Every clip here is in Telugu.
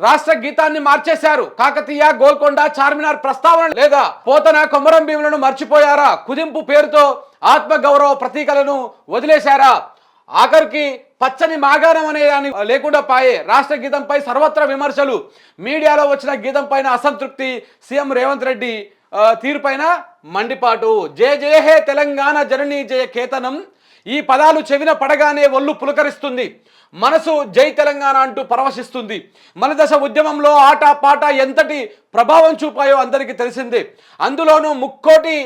రాష్ట్ర గీతాన్ని మార్చేశారు. కాకతీయ గోల్కొండ చార్మినార్ ప్రస్తావన లేదా పోతన కొమరం భీములను మర్చిపోయారా? కుదింపు పేరుతో ఆత్మగౌరవ ప్రతీకలను వదిలేశారా? ఆఖరికి పచ్చని మాగాణం అనే దాన్ని లేకుండా పాయే రాష్ట్ర గీతంపై సర్వత్రా విమర్శలు. మీడియాలో వచ్చిన గీతం పైన అసంతృప్తి. సీఎం రేవంత్ రెడ్డి తీరుపైన మండిపాటు. జయ జయ హే తెలంగాణ జననీ జయ కేతనం. ఈ పదాలు చెవిన పడగానే ఒళ్ళు పులకరిస్తుంది. మనసు జై తెలంగాణ అంటూ పరవశిస్తుంది. మన దశ ఉద్యమంలో ఆట పాట ఎంతటి ప్రభావం చూపాయో అందరికీ తెలిసిందే. అందులోనూ ముక్కోటి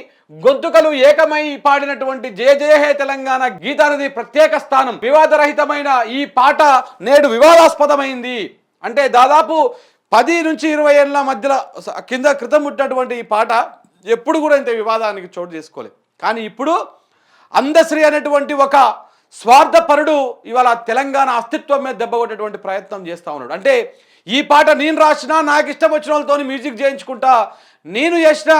గొంతుకలు ఏకమై పాడినటువంటి జయ జయ హే తెలంగాణ గీతానది ప్రత్యేక స్థానం. వివాదరహితమైన ఈ పాట నేడు వివాదాస్పదమైంది. అంటే దాదాపు పది నుంచి ఇరవై ఏళ్ళ మధ్యలో కింద క్రితం పుట్టినటువంటి ఈ పాట ఎప్పుడు కూడా ఇంత వివాదానికి చోటు చేసుకోలేదు. కానీ ఇప్పుడు అందశ్రీ అనేటువంటి ఒక స్వార్థపరుడు ఇవాళ తెలంగాణ అస్తిత్వం మీద దెబ్బ కొట్టేటువంటి ప్రయత్నం చేస్తూ ఉన్నాడు. అంటే ఈ పాట నేను రాసినా నాకు ఇష్టం వచ్చిన వాళ్ళతో మ్యూజిక్ చేయించుకుంటా నేను చేసిన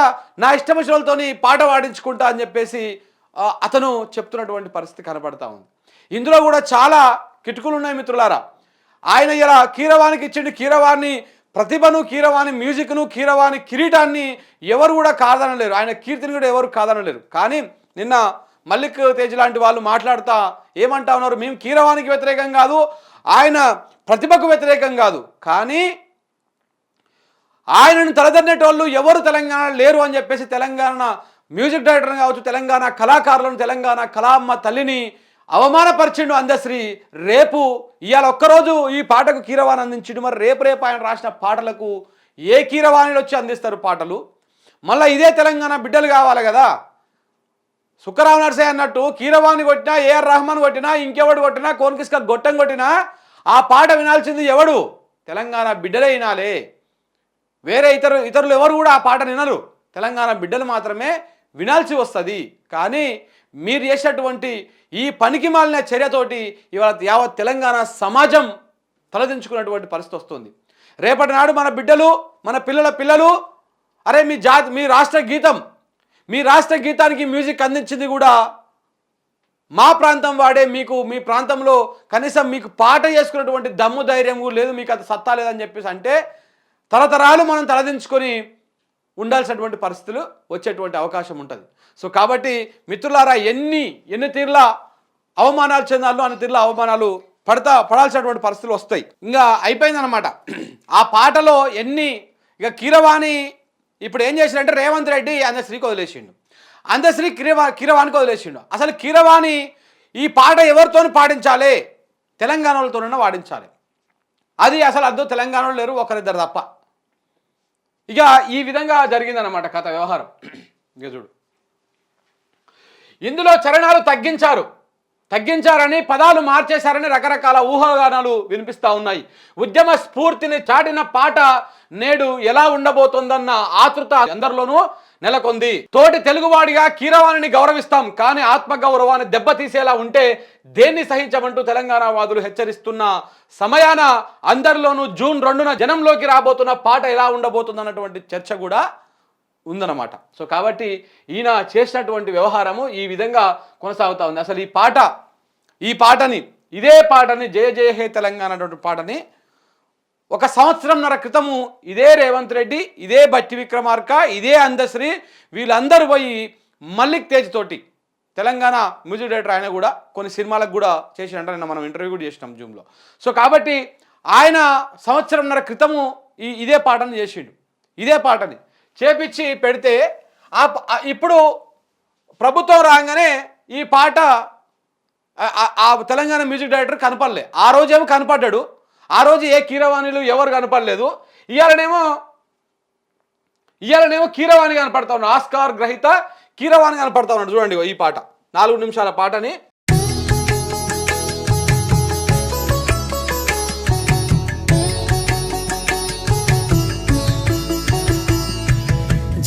నా ఇష్టం వచ్చిన వాళ్ళతో పాట పాడించుకుంటా అని చెప్పేసి అతను చెప్తున్నటువంటి పరిస్థితి కనబడతా ఉంది. ఇందులో కూడా చాలా కిటుకులు ఉన్నాయి మిత్రులారా. ఆయన ఇలా కీరవానికి ఇచ్చిండు కీరవాణి ప్రతిభను కీరవాణి మ్యూజిక్ను కీరవాణి కిరీటాన్ని ఎవరు కూడా కాదనలేరు. ఆయన కీర్తిని కూడా ఎవరు కాదనలేరు. కానీ నిన్న మల్లిక్ తేజ్ లాంటి వాళ్ళు మాట్లాడుతా ఏమంటా ఉన్నారు మేము కీరవానికి వ్యతిరేకం కాదు ఆయన ప్రతిభకు వ్యతిరేకం కాదు. కానీ ఆయనను తలదన్నేటోళ్ళు ఎవరు తెలంగాణ లేరు అని చెప్పేసి తెలంగాణ మ్యూజిక్ డైరెక్టర్ కావచ్చు తెలంగాణ కళాకారులను తెలంగాణ కళామ్మ తల్లిని అవమానపరిచిండు అందశ్రీ రేపు ఇవాళ ఒక్కరోజు ఈ పాటకు కీరవాణి అందించిండు. మరి రేపు రేపు ఆయన రాసిన పాటలకు ఏ కీరవాణిలు వచ్చి అందిస్తారు పాటలు? మళ్ళీ ఇదే తెలంగాణ బిడ్డలు కావాలి కదా? సుఖరావు నర్సయ్య అన్నట్టు కీరవాణి కొట్టినా ఏఆర్ రహమాన్ కొట్టినా ఇంకెవడు కొట్టినా కోన్కిస్క గొట్టం కొట్టినా ఆ పాట వినాల్సింది ఎవడు? తెలంగాణ బిడ్డలే వినాలే. వేరే ఇతరు ఇతరులు ఎవరు కూడా ఆ పాట వినరు. తెలంగాణ బిడ్డలు మాత్రమే వినాల్సి వస్తుంది. కానీ మీరు చేసినటువంటి ఈ పనికి మాలిన చర్యతోటి ఇవాళ యావత్ తెలంగాణ సమాజం తలదించుకున్నటువంటి పరిస్థితి వస్తుంది. రేపటి నాడు మన బిడ్డలు మన పిల్లల పిల్లలు అరే మీ జాతి మీ రాష్ట్ర గీతం మీ రాష్ట్ర గీతానికి మ్యూజిక్ అందించింది కూడా మా ప్రాంతం వాడే మీకు మీ ప్రాంతంలో కనీసం మీకు పాట చేసుకున్నటువంటి దమ్ము ధైర్యం లేదు మీకు అంత సత్తా లేదని చెప్పేసి అంటే తరతరాలు మనం తలదించుకొని ఉండాల్సినటువంటి పరిస్థితులు వచ్చేటువంటి అవకాశం ఉంటుంది. సో కాబట్టి మిత్రులారా ఎన్ని ఎన్ని తీర్ల అవమానాలు చెందాలో అన్ని తీర్ల అవమానాలు పడతా పడాల్సినటువంటి పరిస్థితులు వస్తాయి. ఇంకా అయిపోయిందనమాట ఆ పాటలో ఎన్ని ఇక కీరవాణి ఇప్పుడు ఏం చేసిండంటే రేవంత్ రెడ్డి అందశ్రీకి వదిలేసిండు. అందశ్రీ కిరవా కీరవాణికి వదిలేసిండు. అసలు కీరవాణి ఈ పాట ఎవరితో పాడించాలి? తెలంగాణ వాళ్ళతోనైనా పాడించాలి. అది అసలు అద్దు తెలంగాణలో లేరు ఒకరిద్దరు తప్ప. ఇక ఈ విధంగా జరిగిందనమాట కథ వ్యవహారం. ఇక చూడు. ఇందులో చరణాలు తగ్గించారు. తగ్గించారని పదాలు మార్చేశారని రకరకాల ఊహాగానాలు వినిపిస్తా ఉన్నాయి. ఉద్యమ స్ఫూర్తిని చాటిన పాట నేడు ఎలా ఉండబోతోందన్న ఆతృత అందరిలోనూ నెలకొంది. తోటి తెలుగువాడిగా కీరవాణిని గౌరవిస్తాం కానీ ఆత్మగౌరవాన్ని దెబ్బతీసేలా ఉంటే దేన్ని సహించమంటూ తెలంగాణ వాదులు హెచ్చరిస్తున్న సమయాన అందరిలోనూ జూన్ రెండున జనంలోకి రాబోతున్న పాట ఎలా ఉండబోతుందన్నటువంటి చర్చ కూడా ఉందన్నమాట. సో కాబట్టి ఈయన చేసినటువంటి వ్యవహారము ఈ విధంగా కొనసాగుతా ఉంది. అసలు ఈ పాట ఈ పాటని ఇదే పాటని జయ జయ హే తెలంగాణ అటువంటి పాటని ఒక సంవత్సరంన్నర క్రితము ఇదే రేవంత్ రెడ్డి ఇదే బట్టి విక్రమార్క ఇదే అందశ్రీ వీళ్ళందరూ పోయి మల్లిక్ తేజ్ తోటి తెలంగాణ మ్యూజిక్ డైరెక్టర్ ఆయన కూడా కొన్ని సినిమాలకు కూడా చేసినట్టు నిన్న మనం ఇంటర్వ్యూ కూడా చేసినాం జూమ్లో సో కాబట్టి ఆయన సంవత్సరంన్నర క్రితము ఈ ఇదే పాటను చేసిండు. ఇదే పాటని. చేపించి పెడితే ఆ ఇప్పుడు ప్రభుత్వం రాగానే ఈ పాట ఆ- తెలంగాణ మ్యూజిక్ డైరెక్టర్ కనపడలే. ఆ రోజేమో కనపడ్డాడు. ఆ రోజు ఏ కీరవాణిలు ఎవరు కనపడలేదు. ఇవాళనేమో ఇవాళనేమో కీరవాణి కనపడతా ఉన్నాడు. ఆస్కార్ గ్రహీత కీరవాణి కనపడతా ఉన్నాడు. చూడండి ఈ పాట. నాలుగు నిమిషాల పాటని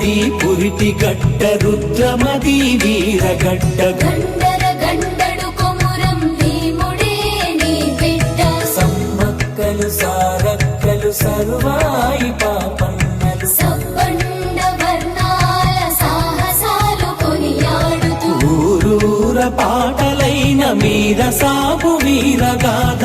ఓతనది పురిటి గడ్డ రుద్రమది వీరగడ్డ గండర గండడు కొమురం భీముడే నీ బిడ్డ. సమ్మక్కలు సారక్కలు సరువాయి పాపన్నలు. సబ్బండ వర్ణాల సాహసాలు కొనియాడుతూ. ఊరూర పాటలైన మీర సాగు వీరగాథ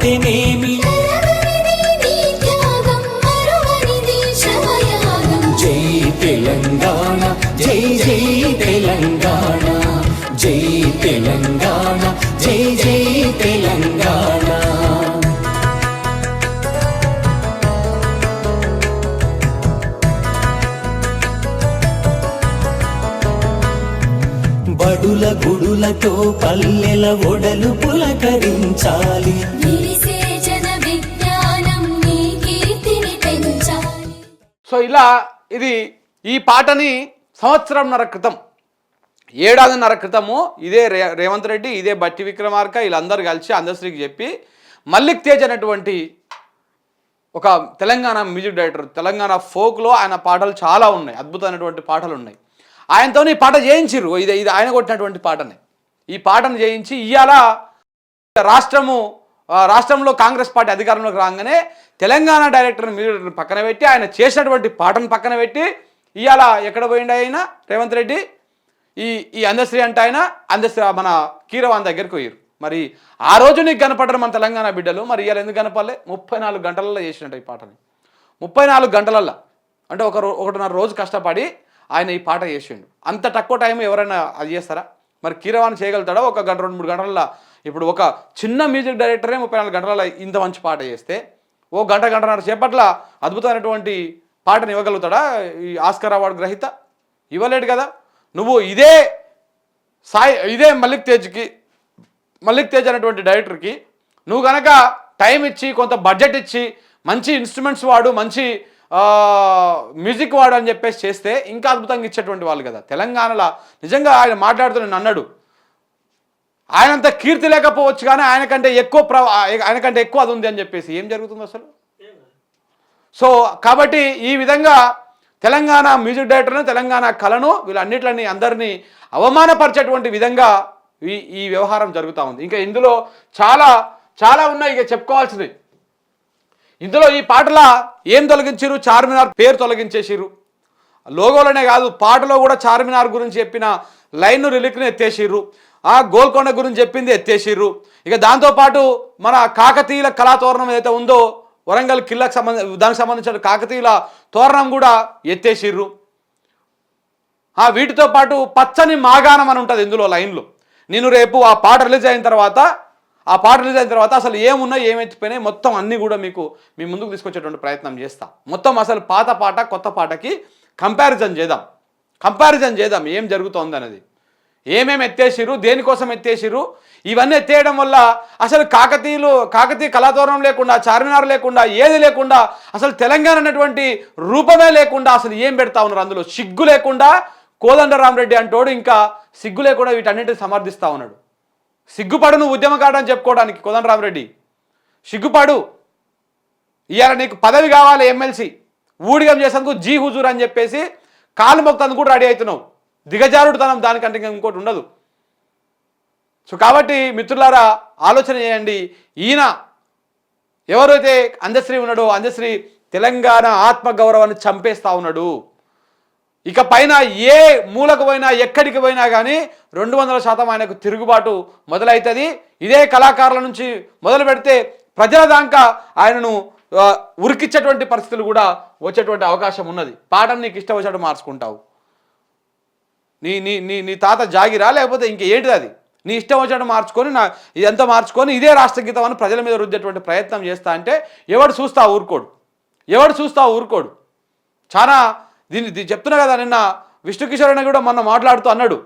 দিনে గుడులతో పల్లెల ఒడలు పులకరించాలి. సో ఇలా ఇది ఈ పాటని సంవత్సరంన్నర క్రితం ఏడాదిన్నర క్రితము ఇదే రే రేవంత్ రెడ్డి ఇదే బట్టి విక్రమార్క వీళ్ళందరూ కలిసి అందశ్రీకి చెప్పి మల్లిక్ తేజ్ అనేటువంటి ఒక తెలంగాణ మ్యూజిక్ డైరెక్టర్ తెలంగాణ ఫోక్లో ఆయన పాటలు చాలా ఉన్నాయి అద్భుతమైనటువంటి పాటలు ఉన్నాయి. ఆయనతో ఈ పాట చేయించిర్రు ఇది ఇది ఆయన కొట్టినటువంటి పాటని. ఈ పాటను చేయించి ఇవాళ రాష్ట్రము రాష్ట్రంలో కాంగ్రెస్ పార్టీ అధికారంలోకి రాగానే తెలంగాణ డైరెక్టర్ మీరు పక్కన పెట్టి ఆయన చేసినటువంటి పాటను పక్కన పెట్టి ఇవాళ ఎక్కడ పోయిండు ఆయన? రేవంత్ రెడ్డి? ఈ ఈ అందశ్రీ అంటే ఆయన? అందశ్రీ మన కీరవాన్ దగ్గరికి పోయారు మరి ఆ రోజు నీకు కనపడరు మన తెలంగాణ బిడ్డలు. మరి ఇవాళ ఎందుకు కనపడలే? ముప్పై నాలుగు గంటలలో చేసినట్టు ఈ పాటని. ముప్పై నాలుగు గంటలల్లో. అంటే ఒక ఒకటిన్నర రోజు కష్టపడి ఆయన ఈ పాట చేసిండు. అంత తక్కువ టైం ఎవరైనా అది చేస్తారా? మరి కీరవాణి చేయగలుగుతాడా? ఒక గంట రెండు మూడు గంటలలో ఇప్పుడు ఒక చిన్న మ్యూజిక్ డైరెక్టరే ముప్పై నాలుగు గంటల ఇంత మంచి పాట చేస్తే ఓ గంట గంటన్నర సేపట్ల అద్భుతమైనటువంటి పాటను ఇవ్వగలుగుతాడా? ఈ ఆస్కర్ అవార్డు గ్రహీత ఇవ్వలేడు కదా? నువ్వు ఇదే సాయి ఇదే మల్లిక్ తేజ్కి మల్లిక్ తేజ్ అనేటువంటి డైరెక్టర్కి నువ్వు కనుక టైం ఇచ్చి కొంత బడ్జెట్ ఇచ్చి మంచి ఇన్స్ట్రుమెంట్స్ వాడు మంచి మ్యూజిక్ వాడు అని చెప్పేసి చేస్తే ఇంకా అద్భుతంగా ఇచ్చేటువంటి వాళ్ళు కదా. తెలంగాణలో నిజంగా ఆయన మాట్లాడుతూ నేను అన్నాడు ఆయనంత కీర్తి లేకపోవచ్చు కానీ ఆయనకంటే ఎక్కువ ప్ర ఆయనకంటే ఎక్కువ అది ఉంది అని చెప్పేసి. ఏం జరుగుతుంది అసలు? సో కాబట్టి ఈ విధంగా తెలంగాణ మ్యూజిక్ డైరెక్టర్ను తెలంగాణ కళను వీళ్ళన్నిటిని అందరినీ అవమానపరిచేటువంటి విధంగా ఈ ఈ వ్యవహారం జరుగుతూ ఉంది. ఇంకా ఇందులో చాలా చాలా ఉన్నాయి. ఇక చెప్పుకోవాల్సినవి. ఇందులో ఈ పాటల ఏం తొలగించారు? చార్మినార్ పేరు తొలగించేసిరు లోగోలోనే కాదు పాటలో కూడా చార్మినార్ గురించి చెప్పిన లైన్ రిలిక్ను ఎత్తేసిర్రు. ఆ గోల్కొండ గురించి చెప్పింది ఎత్తేసిర్రు. ఇక దాంతోపాటు మన కాకతీయుల కళాతోరణం ఏదైతే ఉందో వరంగల్ కిల్లకు సంబంధ దానికి సంబంధించిన కాకతీయుల తోరణం కూడా ఎత్తేసిర్రు. ఆ వీటితో పాటు పచ్చని మాగాణం అని ఉంటుంది ఇందులో లైన్లో. నేను రేపు ఆ పాట రిలీజ్ అయిన తర్వాత ఆ పాట రిలీజ్ అయిన తర్వాత అసలు ఏమున్నాయి ఏమైపోయినాయి మొత్తం అన్నీ కూడా మీకు మీ ముందుకు తీసుకొచ్చేటువంటి ప్రయత్నం చేస్తా. మొత్తం అసలు పాత పాట కొత్త పాటకి కంపారిజన్ చేద్దాం. కంపారిజన్ చేద్దాం ఏం జరుగుతోంది అనేది. ఏమేమి ఎత్తేసిరు దేనికోసం ఎత్తేసిరు ఇవన్నీ ఎత్తేయడం వల్ల అసలు కాకతీయులు కాకతీయ కళాతోరణం లేకుండా చార్మినార్ లేకుండా ఏది లేకుండా అసలు తెలంగాణ అనేటువంటి రూపమే లేకుండా అసలు ఏం పెడతా ఉన్నారు అందులో? సిగ్గు లేకుండా కోదండరామరెడ్డి అంటోడు ఇంకా సిగ్గు లేకుండా వీటన్నిటిని సమర్థిస్తూ ఉన్నాడు. సిగ్గుపడు నువ్వు ఉద్యమకాడు అని చెప్పుకోవడానికి కోదండరామరెడ్డి సిగ్గుపడు. ఇవాళ నీకు పదవి కావాలి ఎమ్మెల్సీ. ఊడిగం చేసేందుకు జీ హుజూర్ అని చెప్పేసి కాలు మొక్తందుకు కూడా రెడీ అవుతున్నావు. దిగజారుడుతనం దానికంటే ఇంకోటి ఉండదు. సో కాబట్టి మిత్రులారా ఆలోచన చేయండి. ఈయన ఎవరైతే అందశ్రీ ఉన్నాడో అందశ్రీ తెలంగాణ ఆత్మగౌరవాన్ని చంపేస్తా ఉన్నాడు. ఇక పైన ఏ మూలకు పోయినా ఎక్కడికి పోయినా కానీ రెండు వందల శాతం ఆయనకు తిరుగుబాటు మొదలవుతుంది ఇదే కళాకారుల నుంచి మొదలు పెడితే ప్రజల దాకా ఆయనను ఉరికిచ్చేటువంటి పరిస్థితులు కూడా వచ్చేటువంటి అవకాశం ఉన్నది. పాఠం నీకు ఇష్టం వచ్చేటట్టు మార్చుకుంటావు. నీ నీ నీ నీ తాత జాగిరా లేకపోతే ఇంక ఏంటిది అది? నీ ఇష్టం వచ్చేటట్టు మార్చుకొని నా ఇదంతా మార్చుకొని ఇదే రాష్ట్రగీతం అని ప్రజల మీద రుద్దేటువంటి ప్రయత్నం చేస్తా అంటే ఎవడు చూస్తా ఊరుకోడు? ఎవడు చూస్తా ఊరుకోడు? చాలా దీన్ని చెప్తున్నా కదా నిన్న విష్ణు అని అన్న కూడా మొన్న మాట్లాడుతూ అన్నాడు.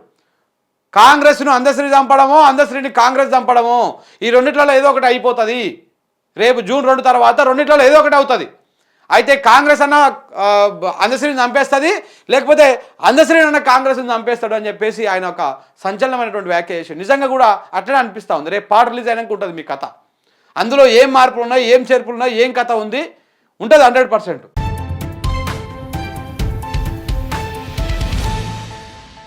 కాంగ్రెస్ను అందశ్రీ చంపడమో అందశ్రీని కాంగ్రెస్ చంపడమో ఈ రెండిట్లలో ఏదో ఒకటి అయిపోతుంది. రేపు జూన్ రెండు తర్వాత రెండిట్లలో ఏదో ఒకటి అవుతుంది. అయితే కాంగ్రెస్ అన్న అందశ్రీని చంపేస్తుంది లేకపోతే అందశ్రీని అన్న కాంగ్రెస్ని చంపేస్తాడు అని చెప్పేసి ఆయన ఒక సంచలనమైనటువంటి వ్యాఖ్య చేసి నిజంగా కూడా అట్లనే అనిపిస్తూ ఉంది. రేపు పాట రిలీజ్ అయినాక ఉంటుంది మీ కథ. అందులో ఏం మార్పులు ఉన్నాయి ఏం చేర్పులు ఉన్నాయి ఏం కథ ఉంది ఉంటుంది హండ్రెడ్ పర్సెంట్.